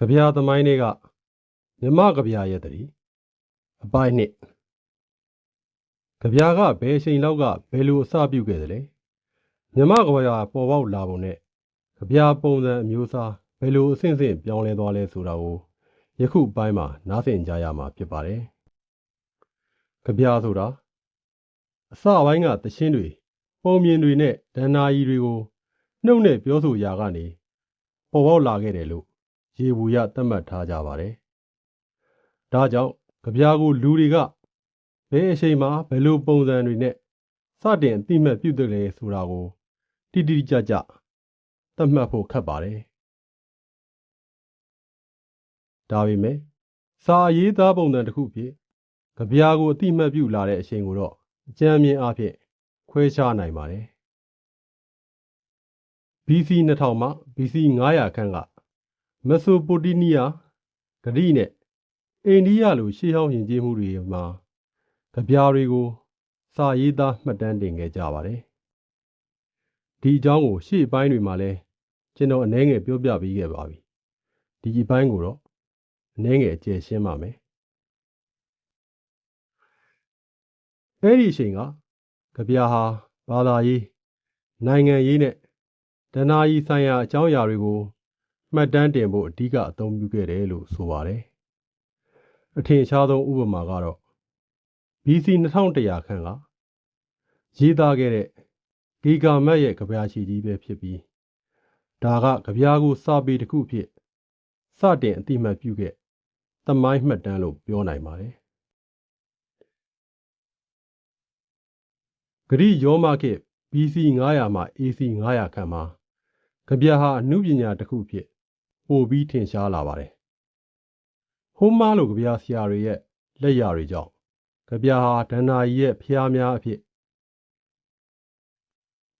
ကဗျာသမိုင်းတွေကမြမကဗျာရဲ့တည်းအပိုင်းနှစ်ကဗျာကဘယ်အချိန်လောက်ကဘယ်လိုအစပြုခဲ့သလဲမြမကဗျာပေါ်ပေါက်လာပုံနဲ့ကဗျာပုံစံအမျိုးအစားဘယ်လိုအဆင့်ဆင့်ပြောင်းလဲသွားလဲဆိုတာကိုယခုပိုင်းမှာနားဆင်ကြရမှာဖြစ်ပါတယ်ကဗျာဆိုတာအစပိုင်းကသချင်းတွေပုံမြင်တွေနဲ့ဒဏ္ဍာရီတွေကိုနှုတ်နဲ့ပြောဆိုရာကနေပေါ်ပေါက်လာခဲ့တယ်လို့ ရေဘူးရသတ်မှတ်ထားကြပါတယ်။ဒါကြောင့်ကြပြာကိုလူတွေကဘယ်အချိန်မှာဘယ်လိုပုံစံတွေနဲ့စတင်အတိမတ်ပြုတ်တယ်ဆိုတာကိုတိတိကျကျသတ်မှတ်ဖို့ခက်ပါတယ်။ဒါပေမဲ့စာရေးသားပုံစံတစ်ခုဖြစ်ကြပြာကိုအတိမတ်ပြုလာတဲ့အချိန်ကိုတော့အကြမ်းမြင်အဖြစ်ခွဲခြားနိုင်ပါတယ်။ BC 2000မှ BC 900ခန့်က မက်ဆိုပိုတီးနီးယားဂရိနဲ့အိန္ဒိယလိုရှေးဟောင်းယဉ်ကျေးမှုတွေမှာကြပြားတွေကိုစာရေးသားမှတ်တမ်းတင်ခဲ့ကြပါတယ်။ဒီအကြောင်းကိုရှေ့ပိုင်းတွေမှာလည်းကျွန်တော်အနည်းငယ်ပြောပြပေးခဲ့ပါပြီ။ဒီအပိုင်းကိုတော့အနည်းငယ်အကျယ်ရှင်းပါမယ်။အဲ့ဒီအချိန်ကကြပြားဟာဘာသာရေးနိုင်ငံရေးနဲ့ဒဏ္ဍာရီဆိုင်ရာအကြောင်းအရာတွေကို မှတ်တမ်းတင်ဖို့အဓိကအသုံးပြုခဲ့တယ်လို့ဆိုပါတယ်။အထင်ရှားဆုံးဥပမာကတော့ BC 2100ခန့်ကရေးသားခဲ့တဲ့ဂီကာမတ်ရဲ့ကြပြားချီကြီးပဲဖြစ်ပြီးဒါကကြပြားကိုစာပေတစ်ခုဖြစ်စတင်အတိမတ်ပြုခဲ့သမိုင်းမှတ်တမ်းလို့ပြောနိုင်ပါတယ်။ဂရိယောမခေတ် BC 900မှ AC 900ခန့်မှာကြပြားဟာအမှုပညာတစ်ခုဖြစ် ပိုပြီးထင်ရှားလာပါတယ်။ဟိုးမားလိုကြပြားဆရာတွေရဲ့လက်ရာတွေကြောင့်ကြပြားဟာဒန္နာကြီးရဲ့ဖျားများအဖြစ်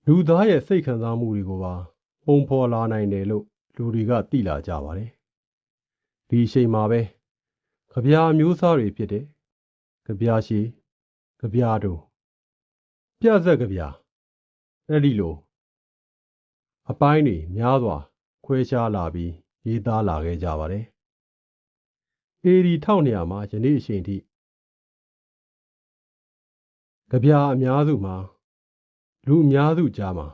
လူသားရဲ့စိတ်ခံစားမှုတွေကိုပါပုံဖော်လာနိုင်တယ်လို့လူတွေကသိလာကြပါတယ်။ဒီအချိန်မှာပဲကြပြားမျိုးစားတွေဖြစ်တဲ့ကြပြားရှိကြပြားတို့ပြဆက်ကြပြားအဲ့ဒီလိုအပိုင်းတွေများစွာခွဲခြားလာပြီး ရေးသားလာခဲ့ကြပါတယ်။ AD 1200မှာယနေ့အချိန်ထိကြပြာအများစုမှာလူအများစုကြားမှာ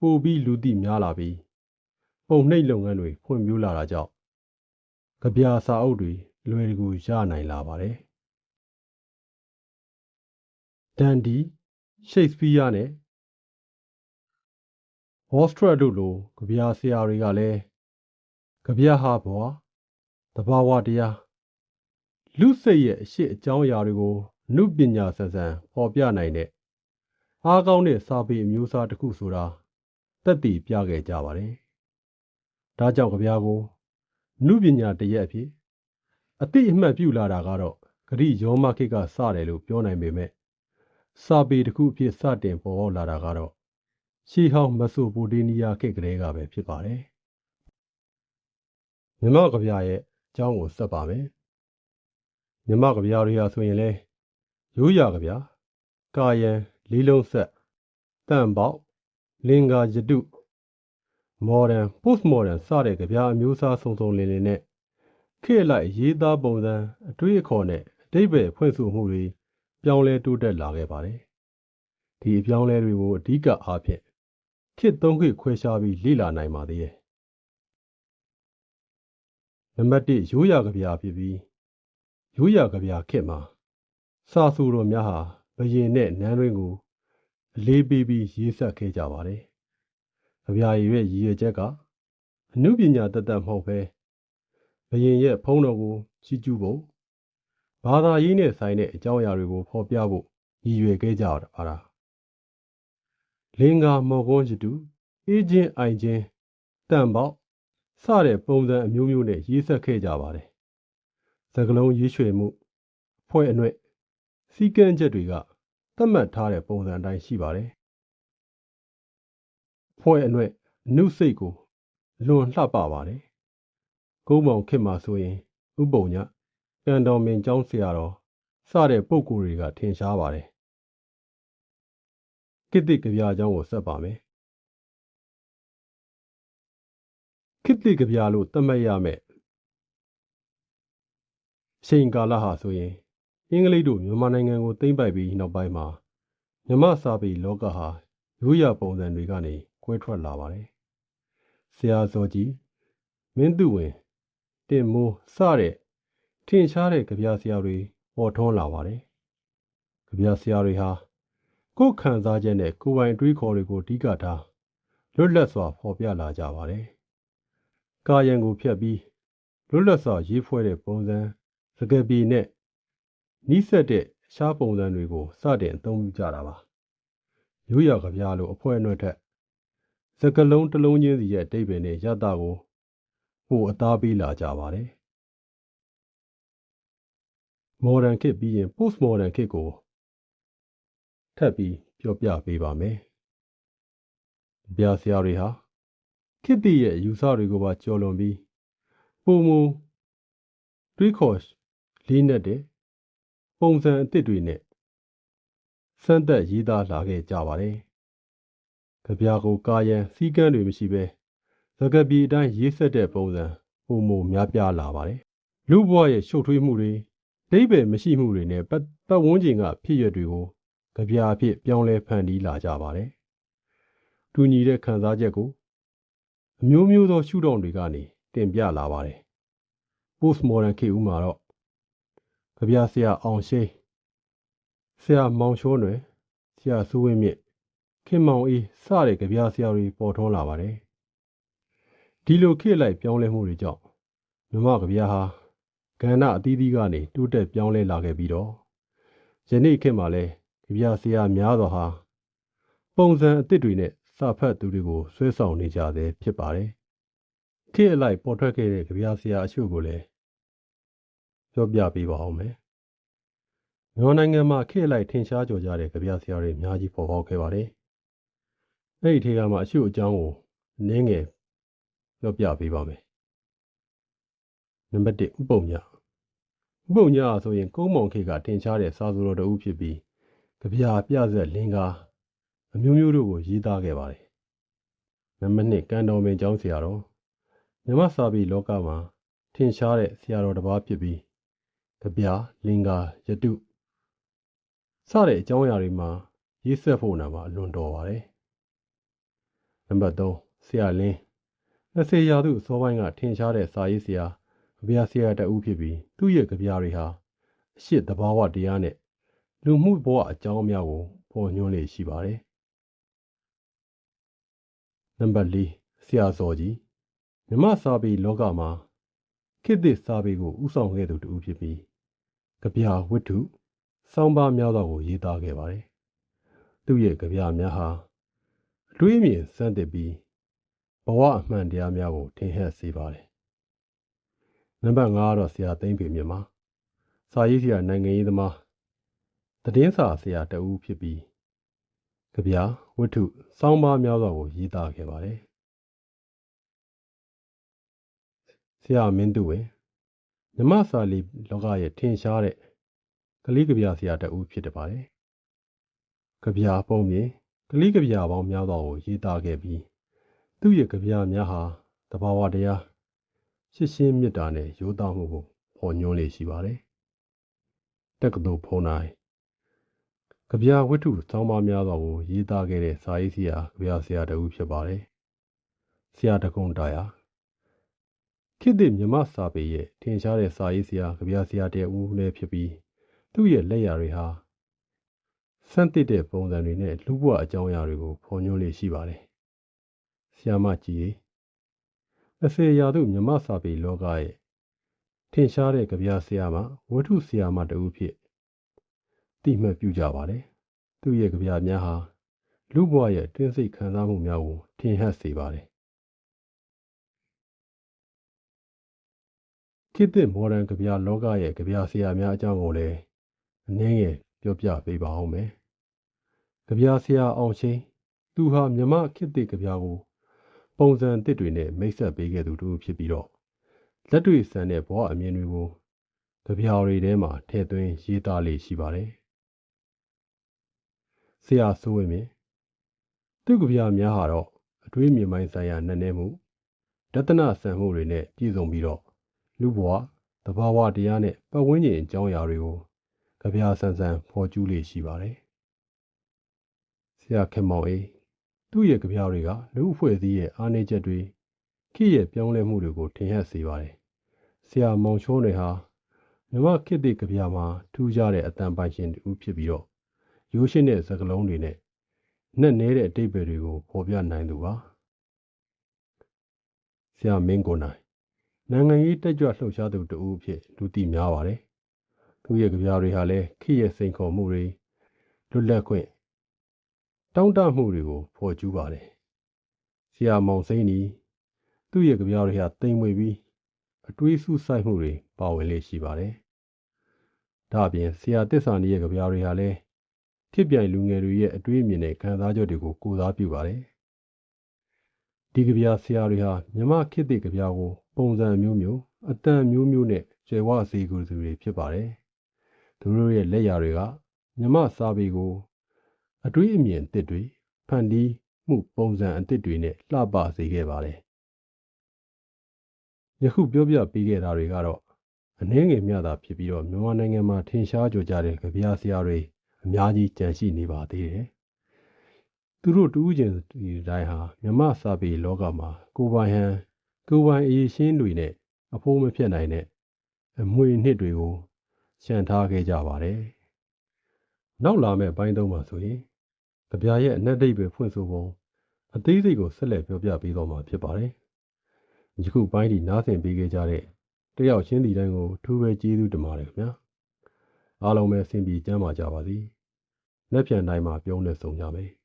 ပိုပြီးလူသိများလာပြီးပုံနှိပ်လုပ်ငန်းတွေဖွံ့ဖြိုးလာတာကြောင့်ကြပြာစာအုပ်တွေလွယ်ကူရနိုင်လာပါတယ်။ဒန်ဒီရှိတ်စပီးယားနဲ့ဝေါ်စထရက်တို့လိုကြပြာဆရာတွေကလည်း ကြပြဟာဘွာတဘာဝတရားလူစိတ်ရဲ့အရှိအကြောင်းအရာတွေကိုနုပညာဆန်ဆန်ပေါ်ပြနိုင်တဲ့အားကောင်းတဲ့စာပေအမျိုးအစားတစ်ခုဆိုတာတက်တည်ပြခဲ့ကြပါတယ်။ဒါကြောင့်ကြပြကိုနုပညာတရက်အဖြစ်အတိအမှတ်ပြုလာတာကတော့ဂရိယောမခေတ်ကစတယ်လို့ပြောနိုင်ပေမဲ့စာပေတစ်ခုအဖြစ်စတင်ပေါ်ပေါက်လာတာကတော့ရှေးဟောင်းမက်ဆိုပိုတေးနီးယားခေတ်ကလေးကပဲဖြစ်ပါတယ်။ မြမကဗျာရဲ့အကြောင်းကိုဆက်ပါမယ်။မြမကဗျာတွေဟာဆိုရင်လဲရိုးရာကဗျာကာယံလေးလုံးဆက်တန့်ပေါက်လင်္ကာယတု modern post modern စတဲ့ကြပြအမျိုးအစားစုံစုံလင်လင်နဲ့ခေတ်လိုက်ရေးသားပုံစံအတွေးအခေါ်နဲ့အတိတ်ပဲဖွင့်ဆိုမှုတွေပြောင်းလဲတိုးတက်လာခဲ့ပါတယ်။ဒီအပြောင်းလဲတွေကိုအဓိကအားဖြင့်ခေတ်သုံးခေတ်ခွဲခြားပြီးလေ့လာနိုင်ပါသေးတယ်။ နံပါတ်1ရိုးရာကြပြဖြစ်ပြီးရိုးရာကြပြခေတ်မှာစာဆိုတော်များဟာဘယင်နဲ့နန်းတွင်းကိုအလေးပေးပြီးရေးဆက်ခဲ့ကြပါတယ်။ကြပြရဲ့ရည်ရွယ်ချက်ကအမှုပညာတသက်မဟုတ်ပဲဘယင်ရဲ့ဖုံးတော်ကိုချီးကျူးဖို့ဘာသာရေးနဲ့ဆိုင်တဲ့အကြောင်းအရာတွေကိုဖော်ပြဖို့ရည်ရွယ်ခဲ့ကြပါတာလင်္ကာမော်ကွန်းရတူအေးချင်းအိုင်ချင်းတန်ပေါက် စတဲ့ပုံစံအမျိုးမျိုးနဲ့ရေးဆက်ခဲ့ကြပါတယ်။သကလုံးရေးရွှေမှုအဖွဲ့အနှဲ့စီကန်းချက်တွေကသတ်မှတ်ထားတဲ့ပုံစံအတိုင်းရှိပါတယ်။ဖွဲ့အနှဲ့အနုစိတ်ကိုလွန်လှပပါတယ်။ကုန်းမောင်ခေတ်မှာဆိုရင်ဥပုံညကံတော်မင်းကျောင်းဆရာတော်စတဲ့ပုဂ္ဂိုလ်တွေကထင်ရှားပါတယ်။ကိတ္တိကဗျာကျောင်းကိုဆက်ပါမယ်။ ကိတ္တိကဗျာလို့သတ်မှတ်ရမယ်အချိန်ကာလဟာဆိုရင်အင်္ဂလိပ်တို့မြန်မာနိုင်ငံကိုသိမ်းပိုက်ပြီးနောက်ပိုင်းမှာမြမစာပေလောကဟာရိုးရာပုံစံတွေကနေကွဲထွက်လာပါတယ်။ဆရာဇော်ကြီးမင်းသူဝင်တင်မိုးစတဲ့ထင်ရှားတဲ့ကြပြဆရာတွေပေါ်ထွန်းလာပါတယ်။ကြပြဆရာတွေဟာကိုယ်ခံစားချက်နဲ့ကိုယ်ပိုင်အတွေးခေါ်တွေကိုအဓိကထားလွတ်လပ်စွာဖော်ပြလာကြပါတယ်။ ကာယံကိုဖျက်ပြီးလွတ်လပ်စွာရေးဖွဲ့တဲ့ပုံစံစကားပြေနဲ့နီးစပ်တဲ့ရှားပုံစံတွေကိုစတင်အသုံးပြုကြတာပါ။ရိုးရာကြပြလိုအဖွဲအနှွက်ထက်စကလုံးတစ်လုံးချင်းစီရဲ့အတိတ်ပဲနဲ့ရတကိုပိုအသားပေးလာကြပါတယ်။ modern ခေတ်ပြီးရင် post modern ခေတ်ကိုထပ်ပြီးပြောပြပေးပါမယ်။ကြပြဆရာတွေဟာ ခေတ်တည်းရဲ့အယူဆတွေကိုပါကျော်လွန်ပြီးပုံမူတွေးခေါ်လေးနက်တဲ့ပုံစံအသစ်တွေနဲ့စမ်းသက်ရေးသားလာခဲ့ကြပါတယ်။ကြပြကိုကာယံစည်းကမ်းတွေမရှိဘဲသကပီအတိုင်းရေးဆက်တဲ့ပုံစံပုံမများပြားလာပါတယ်။လူဘဝရဲ့ရှုပ်ထွေးမှုတွေဒိဗယ်မရှိမှုတွေနဲ့ပတ်ပတ်ဝန်းကျင်ကဖြစ်ရတွေကိုကြပြအဖြစ်ပြောင်းလဲဖန်တီးလာကြပါတယ်။တူညီတဲ့ခံစားချက်ကို အမျိုးမျိုးသော ရှုထောင့်တွေကနေတင်ပြလာပါတယ်။ post modern ခေတ်ဦးမှာတော့ကြပြဆရာအောင်ရှိဆရာမောင်ရှိုးနွယ်ဆရာစိုးဝင်းမြင့်ခင်မောင်အေးစတဲ့ကြပြဆရာတွေပေါ်ထွန်းလာပါတယ်ဒီလိုခေတ်လိုက်ပြောင်းလဲမှုတွေကြောင့်မြမကြပြဟာကဏ္ဍအသီးသီးကနေတိုးတက်ပြောင်းလဲလာခဲ့ပြီးတော့ယနေ့ခေတ်မှာလဲကြပြဆရာများစွာဟာပုံစံအသစ်တွေနဲ့ စာဖတ်သူတွေကိုဆွဲဆောင်နေကြသေးဖြစ်ပါတယ်ခေတ်အလိုက်ပေါ်ထွက်ခဲ့တဲ့ကြပြဆရာအချို့ကိုလည်းပြောပြပေးပါအောင်မယ်။မြန်မာနိုင်ငံမှာခေတ်လိုက်ထင်ရှားကြော်ကြတဲ့ကြပြဆရာတွေအများကြီးပေါ်ပေါက်ခဲ့ပါတယ်။အဲ့ဒီထေကမှာအချို့အကြောင်းကိုနင်းငယ်ပြောပြပေးပါမယ်။နံပါတ်1ဥပုံညဥပုံညဆိုရင်ကုန်းမောင်ခေတ်ကထင်ရှားတဲ့စာဆိုတော်တဦးဖြစ်ပြီးကြပြပြဆက်လင်္ကာ အမျိုးမျိုးတို့ကိုရေးသားခဲ့ပါတယ်။နံပါတ်2ကန်တော်မင်းကျောင်းဆရာတော်မြမစာပေလောကမှာထင်ရှားတဲ့ဆရာတော်တစ်ပါးဖြစ်ပြီးကြပြလင်္ကာယတုစတဲ့အကြောင်းအရာတွေမှာရေးဆက်ဖို့နာမှာအလွန်တော်ပါတယ်နံပါတ်3ဆရာလင်း20ရာစုအစောပိုင်းကထင်ရှားတဲ့စာရေးဆရာကြပြဆရာတဦးဖြစ်ပြီးသူ့ရဲ့ကြပြတွေဟာအရှိတဘာဝတရားနဲ့လူမှုဘဝအကြောင်းအများကိုပေါ်ညွှန်းလေရှိပါတယ် နံပါတ်4ဆရာစောကြီးမြမစာပေလောကမှာခေတ်သစ်စာပေကိုဥဆောင်ခဲ့သူတူဖြစ်ပြီးကြပြဝတ္ထုစောင်းပါများစွာကိုရေးသားခဲ့ပါတယ်။သူ့ရဲ့ကြပြများဟာအတွေးအမြင်စမ်းသစ်ပြီးဘဝအမှန်တရားများကိုထင်ဟပ်စေပါတယ်။နံပါတ်5ကတော့ဆရာသိမ့်ပေမြတ်မှာစာရေးဆရာနိုင်ငံရေးသမားသတင်းစာဆရာတဦးဖြစ်ပြီး ကြပြဝတ္ထုစောင်းပါများစွာကိုရေးသားခဲ့ပါတယ်။ဆရာမင်းသူဝင်မြမစာလီလောကရဲ့ထင်ရှားတဲ့ကလေးကဗျာဆရာတဦးဖြစ်တယ်ပါတယ်။ကဗျာပုံပြင်ကလေးကဗျာပေါင်းများစွာကိုရေးသားခဲ့ပြီးသူ့ရဲ့ကဗျာများဟာတဘာဝတရားရှင်းရှင်းမြတ်တာနဲ့ရိုးသားမှုကိုပေါ်ညွှန်းလေရှိပါတယ်။တက္ကသိုလ်ဖုန်းတိုင်း ကဗျာဝတ္ထုစောင်းပါများစွာကိုရေးသားခဲ့တဲ့စာရေးဆရာကဗျာဆရာတဦးဖြစ်ပါတယ်။ဆရာတကုံတာယာခေတ်သစ်မြမစာပေရဲ့ထင်ရှားတဲ့စာရေးဆရာကြပြဆရာတဦးလည်းဖြစ်ပြီးသူ့ရဲ့လက်ရာတွေဟာစမ်းသစ်တဲ့ပုံစံတွေနဲ့လူဘဝအကြောင်းအရာတွေကိုဖော်ညွှန်းလေးရှိပါတယ်။ဆီယာမကြီးအစေရာသူမြမစာပေလောကရဲ့ထင်ရှားတဲ့ကြပြဆရာမဝတ္ထုဆရာမတဦးဖြစ် တိမှတ်ပြုကြပါတယ်။သူ့ရဲ့ကြပြများဟာလူဘဝရဲ့တွင်းစိတ်ခံစားမှုများကိုထင်ဟပ်စေပါတယ်ခေတ်သစ်မော်ဒန်ကြပြလောကရဲ့ကြပြဆရာများအကြောင်းကိုလည်းအနည်းငယ်ပြောပြပေးပါအောင်မယ်။ကြပြဆရာအောင်ရှိန်သူဟာမြမခေတ်သစ်ကြပြကိုပုံစံအသစ်တွေနဲ့မိတ်ဆက်ပေးခဲ့သူတူဖြစ်ပြီးတော့လက်တွေ့ဆန်တဲ့ဘဝအမြင်တွေကိုကြပြတွေထဲမှာထည့်သွင်းရေးသားလေးရှိပါတယ်။ ဆရာဆိုဝင်မြင်သူကြပြများဟာတော့အတွေးမြင်ပိုင်းဆိုင်ရာနည်းနည်းမှုဒသနဆန်မှုတွေနဲ့ပြည့်စုံပြီးတော့လူဘဝသဘာဝတရားနဲ့ပတ်ဝန်းကျင်အကြောင်းအရာတွေကိုကြပြဆန်းဆန်းဖော်ကျူးလေ့ရှိပါတယ်။ဆရာခင်မောင်အေးသူ့ရဲ့ကြပြတွေကလူအဖွဲ့အစည်းရဲ့အားနည်းချက်တွေခေတ်ရဲ့ပြောင်းလဲမှုတွေကိုထင်ဟပ်စေပါတယ်။ဆရာမောင်ချိုးနယ်ဟာမြမခေတ်သစ်ကြပြမှာထူးခြားတဲ့အတန်ပိုင်ရှင်တူဖြစ်ပြီးတော့ ရိုးရှင်းတဲ့စကားလုံးတွေနဲ့နဲ့နဲတဲ့အတိတ်ပဲတွေကိုဖော်ပြနိုင်သူပါ။ဆရာမင်းကိုနိုင်နိုင်ငံရေးတက်ကြွလှုပ်ရှားသူတဦးအဖြစ်လူသိများပါတယ်။သူရဲ့ကြပြတွေဟာလည်းခေတ်ရဲ့စိန်ခေါ်မှုတွေလွတ်လပ်ခွင့်တောင်းတမှုတွေကိုဖော်ကျူးပါတယ်။ဆရာမောင်စိမ့်နီသူ့ရဲ့ကြပြတွေဟာတိမ်မွေပြီးအတွေးစုဆိုင်မှုတွေပါဝင်လေ့ရှိပါတယ်။ဒါအပြင်ဆရာတစ္ဆာနီရဲ့ကြပြတွေဟာလည်း ဖြစ်ပြိုင်လူငယ်တွေရဲ့အတွေးအမြင်နဲ့ခံစားချက်တွေကိုကိုးစားပြုပါတယ်။ဒီကြပြဆရာတွေဟာမြမခေတ်သစ်ကြပြကို ပုံစံမျိုးမျိုးအတန်မျိုးမျိုးနဲ့ကျွယ်ဝစေကူသူတွေဖြစ်ပါတယ်။သူတို့ရဲ့လက်ရာတွေကမြမစာပေကိုအတွေးအမြင်အသစ်တွေဖန်တီးမှုပုံစံအသစ်တွေနဲ့လှပစေခဲ့ပါတယ်။ယခုပြောပြပေးခဲ့တာတွေကတော့အနှဲငယ်မြတာဖြစ်ပြီးတော့မြန်မာနိုင်ငံမှာထင်ရှားကြကြတဲ့ကြပြဆရာတွေ အများကြီးကြန့်ရှိနေပါသေးတယ်။သူတို့တူးကျင်ဒီတိုင်းဟာမြမစာပေလောကမှာကိုပိုင်ဟန်ကိုပိုင်အရေးရှင်းတွေနဲ့အဖိုးမဖြစ်နိုင်တဲ့အမွေနှစ်တွေကိုရှန်ထားခဲ့ကြပါတယ်။နောက်လာမယ့်ဘိုင်းသုံးပါဆိုရင်ကြပြရဲ့အနက်ဒိတ်ပဲဖွင့်ဆိုပုံအသေးစိတ်ကိုဆက်လက်ပြောပြပေးတော့မှာဖြစ်ပါတယ်။ယခုပိုင်းဒီနားဆင်ပေးခဲ့ကြတဲ့တယောက်ချင်းဒီတိုင်းကိုထူးပဲကျေးဇူးတင်ပါတယ်ခင်ဗျာ။ အားလုံးပဲအဆင်ပြေကျန်းမာကြပါစေ။လက်ပြန်တိုင်းမှာပြုံးနေဆုံးကြမယ်။